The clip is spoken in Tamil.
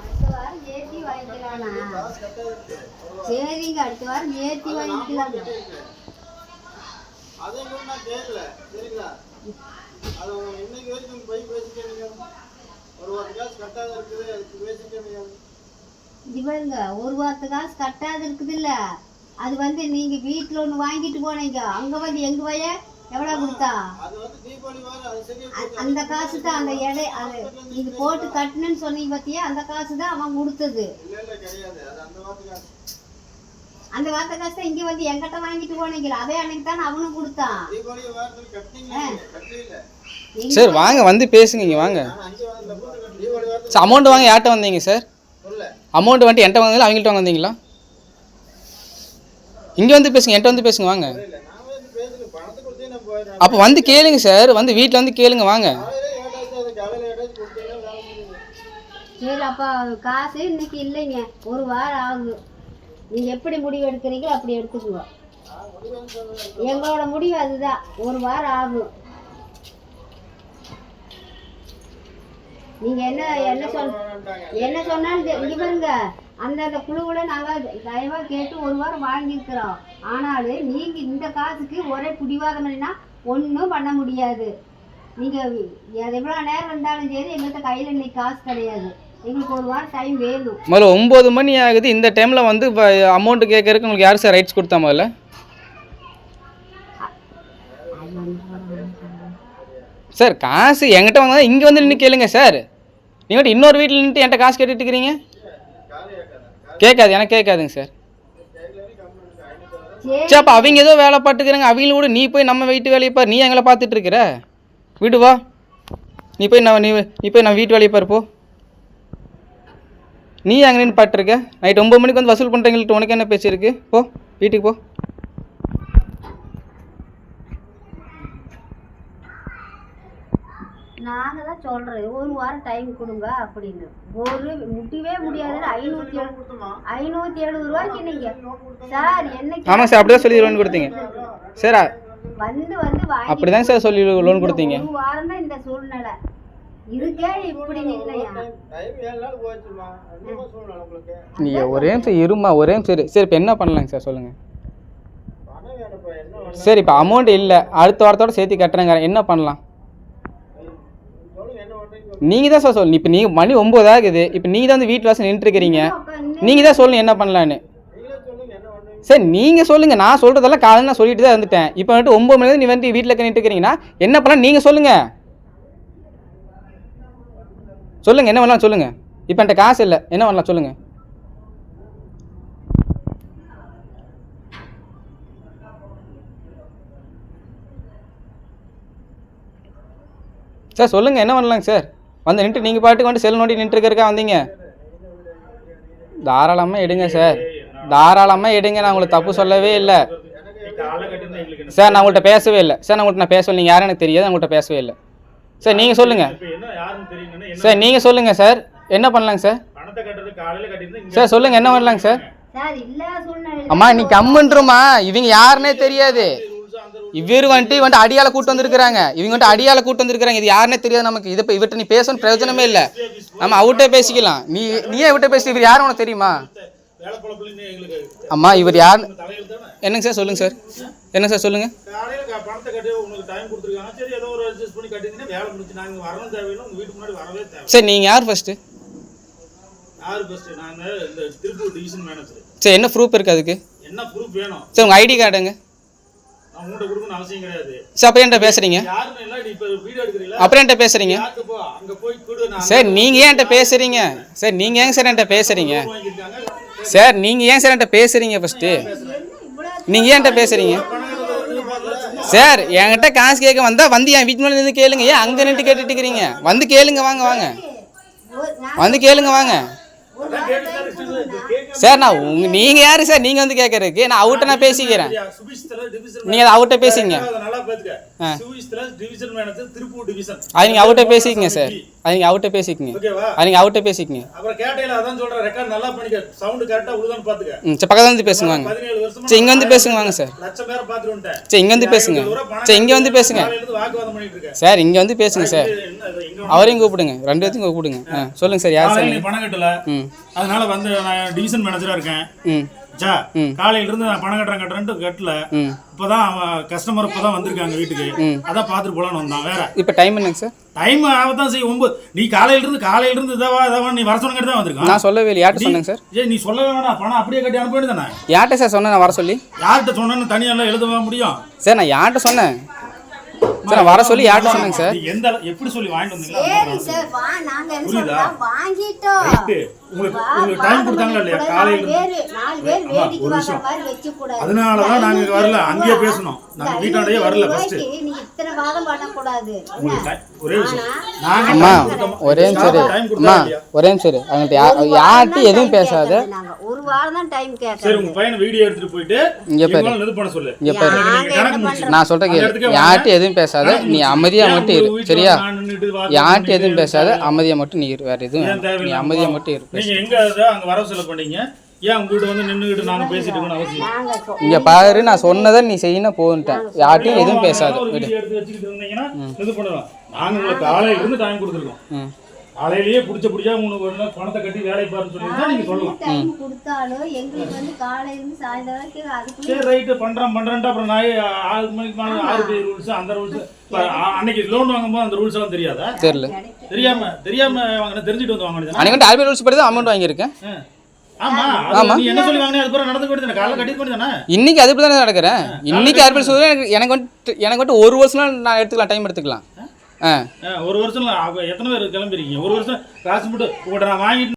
அடுத்த வாரம் ஏத்தி வாங்கிக்கலாம்ண்ணா சரிங்க அடுத்த வாரம் ஏத்தி வாங்கிக்கலாம் அதை நான் கேட்கல சரிங்களா இன்னைக்கு வரைக்கும் போய் பேசிக்கிறீங்க ஒரு காசு இருக்குது அதுக்கு பேசிக்கிறீங்க ஒரு வாரத்து காசு கட்டாது இருக்குது இல்ல அது வந்து நீங்க வீட்டுல ஒண்ணு வாங்கிட்டு போனீங்க. அங்க வந்து எங்க வய எவ்வளவு கொடுத்தா? அது வந்து தீபாவளி வாரம் அது சரியா அ- அந்த காசு தான் அந்த எடை அது இது போட்டு கட்டணும்னு சொன்னீங்க பாத்தியா? அந்த காசு தான் அவன் கொடுத்தது. அந்த வாரத்து காசு. அந்த வார்த்தை காசு தான் இங்க வந்து எங்கிட்ட வாங்கிட்டு போனீங்களா? அதே அன்னைக்கு தான் அவனும் கொடுத்தான். சார் வாங்க வந்து பேசுங்க இங்கே வாங்க. அமௌண்ட் வாங்க யார்கிட்ட வந்தீங்க சார்? அமௌண்ட் வந்துட்டு என்கிட்ட வாங்குங்களா அவங்கள்ட்ட வாங்க வந்தீங்களா இங்கே வந்து பேசுங்க என்கிட்ட வந்து பேசுங்க வாங்க இல்ல நான் வந்து பேசுறேன் பணத்தை கொடுத்தே நான் போயிடுறேன் அப்போ வந்து கேளுங்க சார் வந்து வீட்டில் வந்து கேளுங்க வாங்க. சரி அப்பா காசு இன்னைக்கு இல்லைங்க. ஒரு வாரம் ஆகுது. நீங்க எப்படி முடிவு எடுக்கிறீங்களோ அப்படி எடுத்துக்குங்க. எங்களோட முடிவு அதுதான். ஒரு வாரம் ஆகும் நீங்க என்ன என்ன சொல் என்ன சொன்னாலும் சரி, பாருங்க. அந்த அந்த குழுவுல நாங்க தயவா கேட்டு ஒரு வாரம் வாங்கியிருக்கிறோம். ஆனாலும் நீங்க இந்த காசுக்கு ஒரே பிடிவாதம் பண்ணினா ஒன்றும் பண்ண முடியாது. நீங்கள் எவ்வளோ நேரம் இருந்தாலும் சரி எங்கள்கிட்ட கையில் இன்னைக்கு காசு கிடையாது. எங்களுக்கு ஒரு வாரம் டைம் வேணும். முதல்ல ஒம்பது மணி ஆகுது. இந்த டைமில் வந்து இப்போ அமௌண்ட் கேட்கறதுக்கு உங்களுக்கு யார் சார் ரைட்ஸ் கொடுத்தா முதல்ல? சார் காசு என்கிட்ட வாங்க இங்கே வந்து நின்று கேளுங்க சார் நீங்கள் இன்னொரு வீட்டில் நின்றுட்டு என்கிட்ட காசு கேட்டுட்டு இருக்கிறீங்க? கேட்காது எனக்கு கேட்காதுங்க சார் சரி அப்போ அவங்க ஏதோ வேலை பார்த்துக்கிறாங்க. அவங்கள கூட நீ போய் நம்ம வீட்டு வேலையை பாரு. நீ எங்களை பார்த்துட்டு இருக்கிற? வீடு வா. நீ போய் நான் நீ நீ போய் நான் வீட்டு வேலையை பாரு போ. நீ அங்கே நின்று பாட்டுருக்க நைட் ஒம்பது மணிக்கு வந்து வசூல் பண்ணுறவங்கள்ட்ட உனக்கு என்ன பேசியிருக்கு போ வீட்டுக்கு போ. நாங்க தான் சொல்றது ஒரு வாரம் டைம் கொடுங்க அப்படின்னு. ஒரு முடியவே முடியாதுன்னு ஐநூத்தி எழு ஐநூத்தி எழுபது ரூபாய்க்கு நீங்க. சார் என்னைக்கு ஆமாம் சார் அப்படி தான் சொல்லி லோன் கொடுத்தீங்க. சார் வந்து வந்து வாங்கி அப்படி தான் சார் சொல்லி லோன் கொடுத்தீங்க. ஒரு வாரம் தான் இந்த சூழ்நிலை. இப்படி நீங்கள் ஒரே நிமிஷம் இருமா ஒரே நிமிஷம் சரி இப்போ என்ன பண்ணலாங்க சார் சொல்லுங்கள் என்ன? சரி இப்போ அமௌண்ட் இல்லை. அடுத்த வாரத்தோட சேர்த்து கட்டுறேங்க. என்ன பண்ணலாம்? என்ன நீங்கள் தான் சார் சொல்லணும் இப்போ நீங்கள் மணி ஒம்பது ஆகுது. இப்போ நீங்கள் தான் வந்து வீட்டு வாசல் நின்றுருக்கிறீங்க நீங்கள் தான் சொல்லணும் என்ன பண்ணலான்னு. நீங்களே சொல்லுங்க சரி நீங்கள் சொல்லுங்கள் நான் சொல்கிறதெல்லாம் காலையில் நான் சொல்லிட்டு தான் இருந்துட்டேன். இப்போ வந்துட்டு ஒம்பது மணி நீ வந்து வீட்டில் நின்றுட்டு இருக்கிறீங்கன்னா என்ன பண்ணலாம்? நீங்கள் சொல்லுங்கள் சொல்லுங்கள் என்ன பண்ணலாம்? சொல்லுங்கள் இப்போ என்கிட்ட காசு இல்லை. என்ன பண்ணலாம்? சொல்லுங்கள் சார் சொல்லுங்கள் என்ன பண்ணலாங்க சார்? வந்து நின்றுட்டு நீங்கள் பாட்டுக்கு வந்து செல் நோண்டி நின்றுருக்கா வந்தீங்க? தாராளமாக எடுங்க சார். தாராளமாக எடுங்க நான் உங்களுக்கு தப்பு சொல்லவே இல்லை. சார் நான் உங்கள்கிட்ட பேசவே இல்லை. சார் நான் உங்கள்கிட்ட நான் பேசவே நீங்கள் யாரும் எனக்கு தெரியாது உங்கள்கிட்ட பேசவே இல்லை. சார் நீங்கள் சொல்லுங்கள் சார் நீங்கள் சொல்லுங்கள் சார். என்ன பண்ணலாங்க சார்? சார் சொல்லுங்கள் என்ன பண்ணலாங்க சார்? அம்மா நீ கம்முன்றமா இவங்க யாருன்னே தெரியாது. இவர் வந்துட்டு வந்துட்டு அடியால கூட்டு வந்திருக்கிறாங்க. இவங்க வந்துட்டு அடியால கூட்டு வந்திருக்கிறாங்க. இது யாருன்னே தெரியாது நமக்கு. இதை இப்போ இவர்கிட்ட நீ பேசணும் பிரயோஜனமே இல்லை. நம்ம அவர்கிட்ட பேசிக்கலாம். நீ நீயே இவர்கிட்ட பேசி. இவர் யாரும் உனக்கு தெரியுமா? அம்மா இவர் யார்? என்னங்க சார்? சொல்லுங்க சார். என்ன சார் சொல்லுங்க? சரி நாங்க உங்க யார் மேனேஜர் சரி என்ன ப்ரூஃப் இருக்குது அதுக்கு? என்ன ப்ரூஃப் வேணும்? சரி உங்கள் ஐடி கார்டுங்க அப்புறம் என்கிட்ட எடுக்கிறீங்களா அப்புறம் என்கிட்ட பேசுகிறீங்க யாருக்கு போ அங்க போய் கொடு நான் சார் நீங்கள் ஏன் என்கிட்ட பேசுகிறீங்க சார் நீங்கள் ஏங்க சார் என்கிட்ட பேசுகிறீங்க வாங்கியிருக்காங்க சார் நீங்கள் ஏன் சார் என்கிட்ட பேசுகிறீங்க ஃபஸ்ட்டு நீங்கள் ஏன் என்கிட்ட பேசுகிறீங்க சார் என்கிட்ட காசு கேட்க வந்தால் வந்து என் வீட்டு மேலே நின்று கேளுங்க. ஏன் அங்கே நின்று கேட்டுட்டு இருக்கிறீங்க? வந்து கேளுங்க வாங்க வாங்க. வந்து கேளுங்க வாங்க. சார் நான் உங்க நீங்கள் யார் சார்? நீங்கள் வந்து கேட்கறதுக்கு நான் அவர்கிட்ட நான் பேசிக்கிறேன். அதை அவர்கிட்ட பேசிங்க அதை நீங்கள் அவர்கிட்ட பேசிக்கங்க சார். அது நீங்கள் அவர்கிட்ட பேசிக்கங்க. அது நீங்கள் அவர்கிட்ட பேசிக்கங்க. அப்புறம் கேட்டையில அதான் சொல்றேன். ரெக்கார்ட் நல்லா பண்ணிக்க. சவுண்ட் கரெக்டா உழுதான்னு பாத்துக்க. ம் சரி பக்கத்தில் வந்து பேசுங்க வாங்க. சரி இங்கே வந்து பேசுங்க வாங்க சார். லட்சம் பேரை பாத்துட்டு சரி இங்கே வந்து பேசுங்க. சரி இங்கே வந்து பேசுங்க. சார் இங்கே வந்து பேசுங்க சார். அவரையும் கூப்பிடுங்க. ரெண்டு பேர்த்தையும் கூப்பிடுங்க. சொல்லுங்க சார் யார் சார் பணம் கட்டல. அதனால வந்து நான் டிவிஷன் மேனேஜரா இருக்கேன். ம். காலையில இருந்து நான் பணம் கட்டுறேன் கட்டுறேன்ட்டு கட்டல. இப்பதான் கஸ்டமர் இப்பதான் வந்திருக்காங்க வீட்டுக்கு. அதான் பாத்துட்டு போலான்னு வந்தான் வேற. இப்போ டைம் என்னங்க சார்? டைம் ஆகத்தான் செய்யும். ஒன்பது நீ காலையில இருந்து காலையில இருந்து இதவா இதவா நீ வர சொன்னங்கிட்டு தான் வந்திருக்கான். நான் சொல்லவே இல்லை. யார்கிட்ட சொன்னேங்க சார்? ஏய் நீ சொல்ல வேணாம். பணம் அப்படியே கட்டி அனுப்ப வேண்டியதானே யார்கிட்ட சார் சொன்னேன் நான் வர சொல்லி? யார்கிட்ட சொன்னேன்னு தனியாலாம் எழுதவா முடியும்? சார் நான் யார்கிட்ட சொன்னேன்? சார் நான் வர சொல்லி யார்கிட்ட சொன்னேங்க சார்? நீ எந்த எப்படி சொல்லி வாங்கிட்டு வந்தீங்களா சரி சார் வா நாங்க என்ன புரியுதா? வாங்கிட்டோம். உங்களுக்கு உங்களுக்கு டைம் கொடுத்தாங்களா இல்லையா? காலையில ஒரு வச்சு கூடாது அதனாலதான் நாங்க இங்க வரல. அங்கேயே பேசணும். நாங்க வீட்டாண்டையே வரல ஃபர்ஸ்ட் நீ இத்தனை வாதம் உங்களுக்கு time- ஒரே விஷயம். அம்மா? ஒரே. டைம் அம்மா ஒரே நிமிஷம் இரு. அவங்கள்ட்ட யார்கிட்ட எதுவும் பேசாத. ஒரு வாரம் தான் டைம் சரி கேட்கறது உங்க பையனை வீடியோ எடுத்துட்டு போயிட்டு இங்க பாரு. சொல்லு இங்க பாரு நான் சொல்ற அந்த கேளு இடத்துக்கே வாங்க. யார்கிட்ட எதுவும் பேசாத நீ. அமைதியா மட்டும் இரு சரியா யார்கிட்ட எதுவும் பேசாத. அமைதியா மட்டும் நீ இரு வேற எதுவும். நீ அமைதியா? மட்டும் இரு நீங்க. எங்க அங்க வரவு செலவு பண்ணீங்க ஏன் உங்க வீட்டு வந்து நின்னுகிட்டு நாங்க பேசிட்டு இருக்கணும் அவசியம் இங்க பாரு நான் சொன்னதை நீ செய்யணும் போன்ட்டேன். யார்கிட்டயும் எதுவும் பேசாத விடு. எடுத்து வச்சுக்கிட்டு இருந்தீங்கன்னா இது பண்ணலாம் நாங்க உங்களுக்கு காலையில இருந்து டைம் கொடுத்துருக்கோம். காலையிலேயே பிடிச்ச பிடிச்சா உனக்கு ஒரு நாள் பணத்தை கட்டி வேலை பாருன்னு சொல்லியிருந்தா நீங்க சொல்லலாம் டைம் கொடுத்தாலும் எங்களுக்கு வந்து காலையில இருந்து சாயந்தரம் சரி ரைட்டு பண்றேன் பண்றேன்ட்டு அப்புறம் நான் ஆறு மணிக்கு மேலே ஆறு பே ரூல்ஸ் அந்த ரூல்ஸ் அன்னைக்கு லோன் வாங்கும்போது அந்த ரூல்ஸ் எல்லாம் தெரியாதா? தெரியல. தெரியாம தெரியாம வாங்கின தெரிஞ்சுட்டு வந்து வாங்கினது அன்னைக்கு ஆர்பிஐ ரூல்ஸ் படி தான் அமௌண்ட் வாங்கியிருக்கேன். இன்னைக்கு அது தானே நடக்கிறேன். இன்னைக்கு சொல்லி எனக்கு எனக்கு வந்துட்டு எனக்கு வந்துட்டு ஒரு வருஷம் நான் எடுத்துக்கலாம் டைம் எடுத்துக்கலாம். ஒரு வருஷம் எத்தனை பேர் கிளம்பிருக்கீங்க? ஒரு வருஷம் காசு மட்டும் உங்கள்கிட்ட நான் வாங்கிட்டு